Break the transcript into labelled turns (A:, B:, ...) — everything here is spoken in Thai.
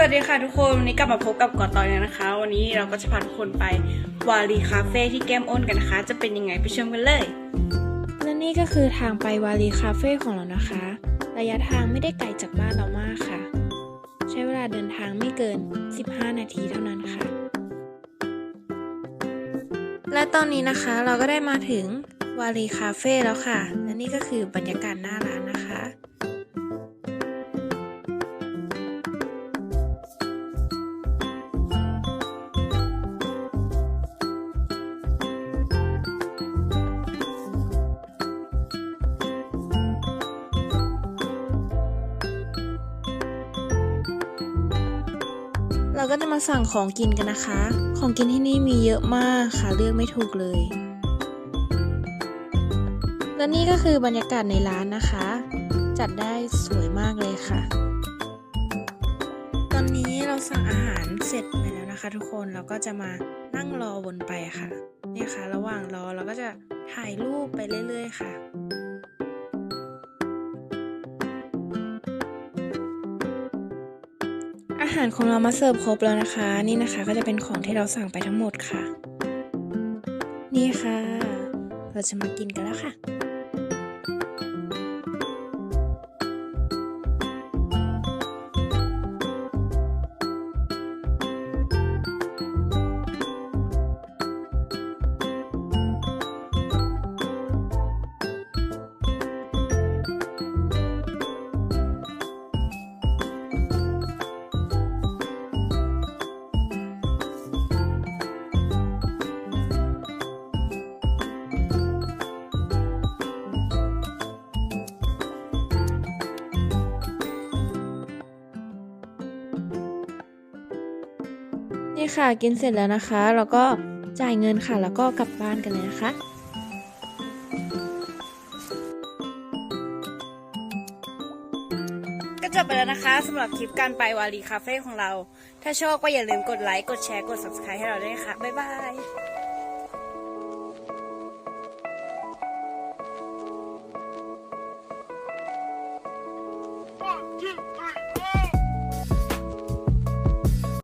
A: สวัสดีค่ะทุกคนวันนี้กลับมาพบกับก่อนต่อยนะคะ วันนี้เราก็จะพาทุกคนไปวารีคาเฟ่ที่แก้มอ้นกันนะคะ จะเป็นยังไงไปชมกันเลย
B: และนี่ก็คือทางไปวารีคาเฟ่ของเรานะคะ ระยะทางไม่ได้ไกลจากบ้านเรามากค่ะ ใช้เวลาเดินทางไม่เกิน 15 นาทีเท่านั้นค่ะ และตอนนี้นะคะเราก็ได้มาถึงวารีคาเฟ่แล้วค่ะ และนี่ก็คือบรรยากาศหน้าร้านนะคะ เราก็จะมาสั่งของกินกันนะคะ ของกินที่นี่มีเยอะมากค่ะเลือกไม่ถูกเลย และนี่ก็คือบรรยากาศในร้านนะคะ จัดได้สวยมากเลยค่ะ ตอนนี้เราสั่งอาหารเสร็จไปแล้วนะคะ ทุกคนเราก็จะมานั่งรอวนไปค่ะ เนี่ยค่ะ ระหว่างรอเราก็จะถ่ายรูปไปเรื่อย ๆ ค่ะ อาหารของเรามาเสิร์ฟครบแล้วนะคะ นี่นะคะก็จะเป็นของที่เราสั่งไปทั้งหมดค่ะ นี่ค่ะ เราจะมากินกันแล้วค่ะ นี่ค่ะกินเสร็จแล้วนะคะ แล้วก็จ่ายเงินค่ะ แล้วก็กลับบ้านกันเลยนะคะ
A: ก็จบไปแล้วนะคะสำหรับคลิปการไปวารีคาเฟ่ของเรา ถ้าชอบก็อย่าลืมกดไลค์ กดแชร์ กด subscribe ให้เราด้วยค่ะ บ๊ายบาย